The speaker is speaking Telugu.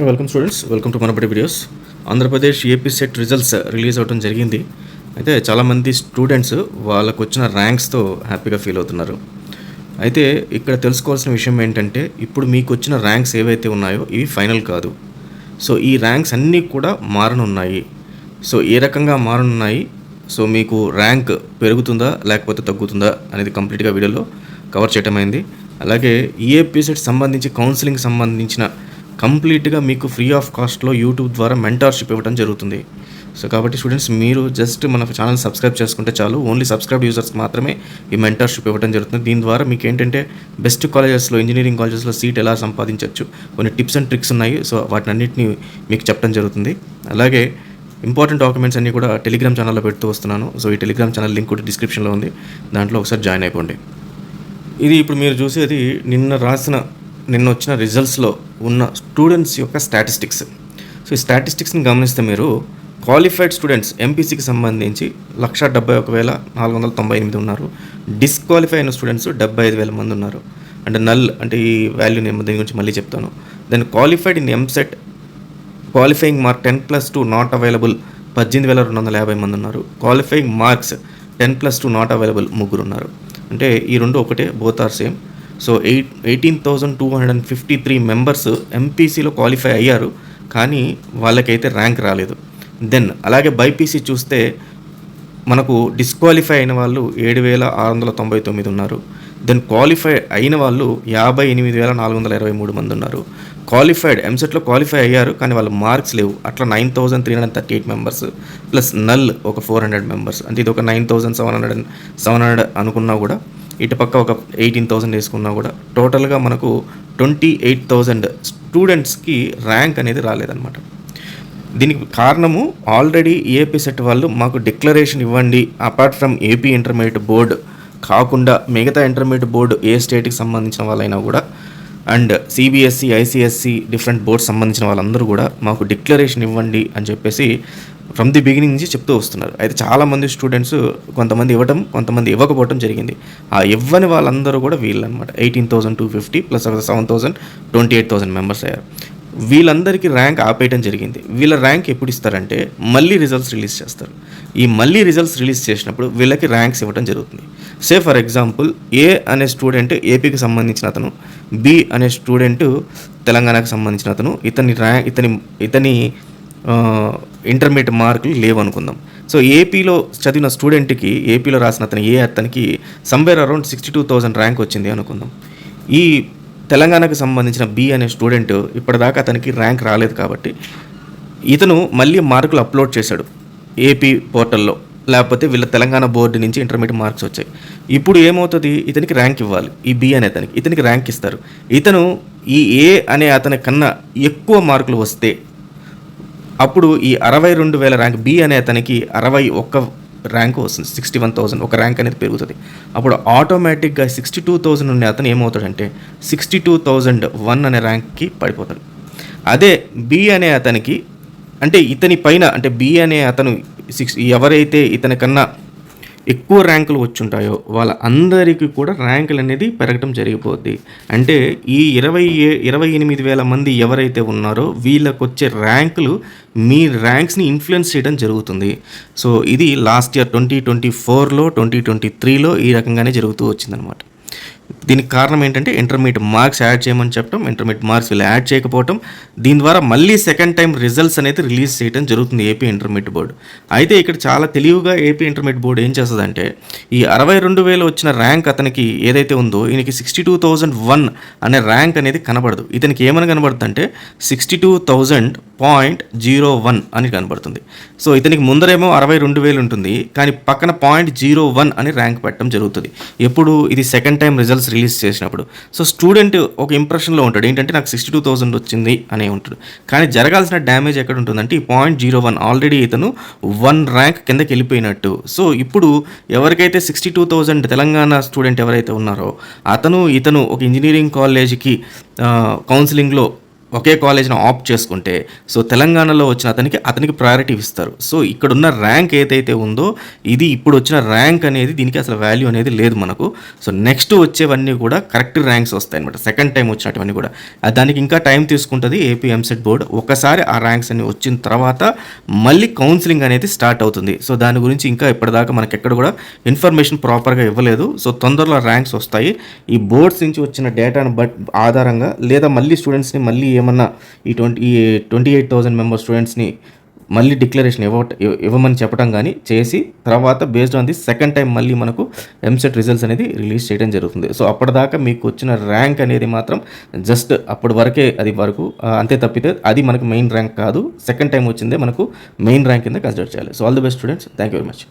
Welcome students welcome to మనపటి videos Andhra Pradesh AP set results release అవ్వడం జరిగింది. అయితే చాలామంది స్టూడెంట్స్ uh, వాళ్ళకు వచ్చిన ర్యాంక్స్తో హ్యాపీగా ఫీల్ అవుతున్నారు. అయితే ఇక్కడ తెలుసుకోవాల్సిన విషయం ఏంటంటే ఇప్పుడు మీకు వచ్చిన ర్యాంక్స్ ఏవైతే ఉన్నాయో ఇవి ఫైనల్ కాదు. సో ఈ ర్యాంక్స్ అన్నీ కూడా మారనున్నాయి. సో ఏ రకంగా మారనున్నాయి? సో మీకు ర్యాంక్ పెరుగుతుందా లేకపోతే తగ్గుతుందా అనేది కంప్లీట్గా వీడియోలో కవర్ చేయటమైంది. అలాగే ఈఏపీ సెట్ సంబంధించి కౌన్సిలింగ్ సంబంధించిన కంప్లీట్గా మీకు ఫ్రీ ఆఫ్ కాస్ట్లో యూట్యూబ్ ద్వారా మెంటార్షిప్ ఇవ్వడం జరుగుతుంది. సో కాబట్టి స్టూడెంట్స్ మీరు జస్ట్ మన ఛానల్ సబ్స్క్రైబ్ చేసుకుంటే చాలు. ఓన్లీ సబ్స్క్రైబ్ యూజర్స్ మాత్రమే ఈ మెంటర్షిప్ ఇవ్వడం జరుగుతుంది. దీని ద్వారా మీకు ఏంటంటే బెస్ట్ కాలేజెస్లో ఇంజనీరింగ్ కాలేజెస్లో సీట్ ఎలా సంపాదించవచ్చు కొన్ని టిప్స్ అండ్ ట్రిక్స్ ఉన్నాయి. సో వాటిని అన్నింటినీ మీకు చెప్పడం జరుగుతుంది. అలాగే ఇంపార్టెంట్ డాక్యుమెంట్స్ అన్నీ కూడా టెలిగ్రామ్ ఛానల్లో పెడుతూ వస్తున్నాను. సో ఈ టెలిగ్రామ్ ఛానల్ లింక్ కూడా డిస్క్రిప్షన్లో ఉంది. దాంట్లో ఒకసారి జాయిన్ అయిపోండి. ఇది ఇప్పుడు మీరు చూసేది నిన్న రాసిన నిన్న వచ్చిన రిజల్ట్స్లో ఉన్న స్టూడెంట్స్ యొక్క స్టాటిస్టిక్స్ సో ఈ స్టాటిస్టిక్స్ని గమనిస్తే మీరు క్వాలిఫైడ్ స్టూడెంట్స్ ఎంపీసీకి సంబంధించి లక్ష డెబ్బై ఒక వేల నాలుగు వందల తొంభై ఎనిమిది ఉన్నారు. డిస్క్వాలిఫై అయిన స్టూడెంట్స్ డెబ్బై ఐదు వేల మంది ఉన్నారు. అంటే నల్ అంటే ఈ వాల్యూ నేను దీని గురించి మళ్ళీ చెప్తాను. Then qualified in EAMCET qualifying mark ten plus two not available పద్దెనిమిది వేల రెండు వందల యాభై మంది ఉన్నారు. Qualifying marks ten plus two not available ముగ్గురు ఉన్నారు. అంటే ఈ రెండు ఒకటే both are same so eight eighteen thousand two hundred and fifty three members ఎంపీసీలో qualify అయ్యారు కానీ వాళ్ళకైతే ర్యాంక్ రాలేదు. దెన్ అలాగే బైపీసీ చూస్తే మనకు డిస్క్వాలిఫై అయిన వాళ్ళు ఏడు వేల ఆరు వందల తొంభై తొమ్మిది ఉన్నారు. దెన్ క్వాలిఫై అయిన వాళ్ళు యాభై ఎనిమిది వేల నాలుగు వందల ఇరవై మూడు మంది ఉన్నారు. క్వాలిఫైడ్ ఎంసెట్లో క్వాలిఫై అయ్యారు కానీ వాళ్ళ మార్క్స్ లేవు. అట్లా nine thousand three hundred thirty eight members plus null ఒక ఫోర్ హండ్రెడ్ మెంబర్స్ అంటే ఇది ఒక nine thousand seven hundred seven hundred అనుకున్నా కూడా ఇటు పక్క ఒక ఎయిటీన్ థౌసండ్ వేసుకున్నా కూడా టోటల్గా మనకు ట్వంటీ ఎయిట్ థౌజండ్ స్టూడెంట్స్కి ర్యాంక్ అనేది రాలేదన్నమాట. దీనికి కారణము ఆల్రెడీ ఏపీ సెట్ వాళ్ళు మాకు డిక్లరేషన్ ఇవ్వండి. Apart from AP intermediate board కాకుండా మిగతా ఇంటర్మీడియట్ బోర్డు ఏ స్టేట్కి సంబంధించిన వాళ్ళైనా కూడా and CBSE ICSE different boards సంబంధించిన వాళ్ళందరూ కూడా మాకు డిక్లరేషన్ ఇవ్వండి అని చెప్పేసి ఫ్రమ్ ది బిగినింగ్ నుంచి చెప్తూ వస్తున్నారు. అయితే చాలామంది స్టూడెంట్స్ కొంతమంది ఇవ్వటం కొంతమంది ఇవ్వకపోవటం జరిగింది. ఆ ఇవ్వని వాళ్ళందరూ కూడా వీళ్ళు అనమాట eighteen thousand two fifty plus seven thousand twenty eight thousand members అయ్యారు. వీళ్ళందరికీ ర్యాంక్ ఆపేయడం జరిగింది. వీళ్ళ ర్యాంక్ ఎప్పుడు ఇస్తారంటే మళ్ళీ రిజల్ట్స్ రిలీజ్ చేస్తారు. ఈ మళ్ళీ రిజల్ట్స్ రిలీజ్ చేసినప్పుడు వీళ్ళకి ర్యాంక్స్ ఇవ్వడం జరుగుతుంది. సే ఫర్ ఎగ్జాంపుల్ ఏ అనే స్టూడెంట్ ఏపీకి సంబంధించిన అతను బి అనే స్టూడెంట్ తెలంగాణకు సంబంధించిన అతను ఇతని ర్యాంక్ ఇతని ఇతని ఇంటర్మీడియట్ మార్కులు లేవనుకుందాం సో ఏపీలో చదివిన స్టూడెంట్కి ఏపీలో రాసిన అతను ఏ అతనికి somewhere around sixty two thousand rank వచ్చింది అనుకుందాం. ఈ తెలంగాణకు సంబంధించిన బి అనే స్టూడెంట్ ఇప్పటిదాకా అతనికి ర్యాంక్ రాలేదు కాబట్టి ఇతను మళ్ళీ మార్కులు అప్లోడ్ చేశాడు ఏపీ పోర్టల్లో లేకపోతే వీళ్ళ తెలంగాణ బోర్డు నుంచి ఇంటర్మీడియట్ మార్క్స్ వచ్చాయి. ఇప్పుడు ఏమవుతుంది? ఇతనికి ర్యాంక్ ఇవ్వాలి. ఈ బి అనే అతనికి. ఇతనికి ర్యాంక్ ఇస్తారు. ఇతను ఈ ఏ అనే అతని కన్నా ఎక్కువ మార్కులు వస్తే అప్పుడు ఈ అరవై రెండు వేల ర్యాంక్ బి అనే అతనికి అరవై ఒక్క ర్యాంక్ వస్తుంది. సిక్స్టీ వన్ థౌసండ్ ఒక ర్యాంక్ అనేది పెరుగుతుంది. అప్పుడు ఆటోమేటిక్గా సిక్స్టీ టూ థౌసండ్ ఉండే అతను ఏమవుతాడంటే సిక్స్టీ టూ థౌజండ్ వన్ అనే ర్యాంక్కి పడిపోతాడు. అదే బి అనే అతనికి అంటే ఇతని పైన అంటే బి అనే అతను సిక్స్ ఎవరైతే ఇతని కన్నా ఎక్కువ ర్యాంకులు వచ్చుంటాయో వాళ్ళ అందరికీ కూడా ర్యాంకులు అనేది పెరగటం జరిగిపోద్ది. అంటే ఈ ఇరవై ఏ- ఇరవై ఎనిమిది వేల మంది ఎవరైతే ఉన్నారో వీళ్ళకు వచ్చే ర్యాంకులు మీ ర్యాంక్స్ని ఇన్ఫ్లుయెన్స్ చేయడం జరుగుతుంది. సో ఇది లాస్ట్ ఇయర్ ట్వంటీ ట్వంటీ ఫోర్లో ట్వంటీ ట్వంటీ త్రీలో ఈ రకంగానే జరుగుతూ వచ్చిందనమాట. దీనికి కారణం ఏంటంటే ఇంటర్మీడియట్ మార్క్స్ యాడ్ చేయమని చెప్పడం ఇంటర్మీడియట్ మార్క్స్ వీళ్ళు యాడ్ చేయకపోవడం దీని ద్వారా మళ్ళీ సెకండ్ టైం రిజల్ట్స్ అనేది రిలీజ్ చేయడం జరుగుతుంది ఏపీ ఇంటర్మీడియట్ బోర్డు. అయితే ఇక్కడ చాలా తెలివిగా ఏపీ ఇంటర్మీడియట్ బోర్డు ఏం చేస్తుందంటే ఈ అరవై రెండు వేలు వచ్చిన ర్యాంక్ అతనికి ఏదైతే ఉందో ఈయనకి సిక్స్టీ టూ థౌజండ్ వన్ అనే ర్యాంక్ అనేది కనబడదు. ఇతనికి ఏమని కనబడుతుంది అంటే sixty two thousand point zero one అని కనబడుతుంది. సో ఇతనికి ముందరేమో అరవై రెండు వేలు ఉంటుంది కానీ పక్కన పాయింట్ జీరో వన్ అని ర్యాంక్ పెట్టడం జరుగుతుంది. ఎప్పుడు? ఇది సెకండ్ టైం రిజల్ట్స్ రిలీజ్ చేసినప్పుడు. సో స్టూడెంట్ ఒక ఇంప్రెషన్లో ఉంటాడు. ఏంటంటే నాకు సిక్స్టీ టూ థౌసండ్ వచ్చింది అనే ఉంటాడు. కానీ జరగాల్సిన డ్యామేజ్ ఎక్కడ ఉంటుందంటే ఈ పాయింట్ జీరో వన్ ఆల్రెడీ ఇతను వన్ ర్యాంక్ కిందకి వెళ్ళిపోయినట్టు. సో ఇప్పుడు ఎవరికైతే sixty two thousand Telangana student ఎవరైతే ఉన్నారో అతను ఇతను ఒక ఇంజనీరింగ్ కాలేజీకి కౌన్సిలింగ్లో ఒకే కాలేజ్ని ఆప్ట్ చేసుకుంటే సో తెలంగాణలో వచ్చిన అతనికి అతనికి ప్రయారిటీ ఇస్తారు. సో ఇక్కడున్న ర్యాంక్ ఏదైతే ఉందో ఇది ఇప్పుడు వచ్చిన ర్యాంక్ అనేది దీనికి అసలు వాల్యూ అనేది లేదు మనకు. సో నెక్స్ట్ వచ్చేవన్నీ కూడా కరెక్ట్ ర్యాంక్స్ వస్తాయి అనమాట సెకండ్ టైం వచ్చినటువన్నీ కూడా దానికి ఇంకా టైం తీసుకుంటుంది ఏపీ ఎంసెట్ బోర్డ్ ఒకసారి ఆ ర్యాంక్స్ అన్ని వచ్చిన తర్వాత మళ్ళీ కౌన్సిలింగ్ అనేది స్టార్ట్ అవుతుంది. సో దాని గురించి ఇంకా ఇప్పటిదాకా మనకి ఎక్కడ కూడా ఇన్ఫర్మేషన్ ప్రాపర్గా ఇవ్వలేదు. సో తొందరలో ర్యాంక్స్ వస్తాయి. ఈ బోర్డ్స్ నుంచి వచ్చిన డేటాను బట్ ఆధారంగా లేదా మళ్ళీ స్టూడెంట్స్ని మళ్ళీ ఏమన్నా ఈ ట్వంటీ ఈ ట్వంటీ ఎయిట్ థౌసండ్ మెంబర్ స్టూడెంట్స్ని మళ్ళీ డిక్లరేషన్ ఇవ్వ ఇవ్వమని చెప్పడం కానీ చేసి తర్వాత based on the second time మళ్ళీ మనకు ఎంసెట్ రిజల్ట్స్ అనేది రిలీజ్ చేయడం జరుగుతుంది. సో అప్పటిదాకా మీకు వచ్చిన ర్యాంక్ అనేది మాత్రం జస్ట్ అప్పటి వరకే అది వరకు అంతే తప్పితే అది మనకు మెయిన్ ర్యాంక్ కాదు. సెకండ్ టైం వచ్చిందే మనకు మెయిన్ ర్యాంక్ కింద కన్సిడర్ చేయాలి. So all the best students thank you very much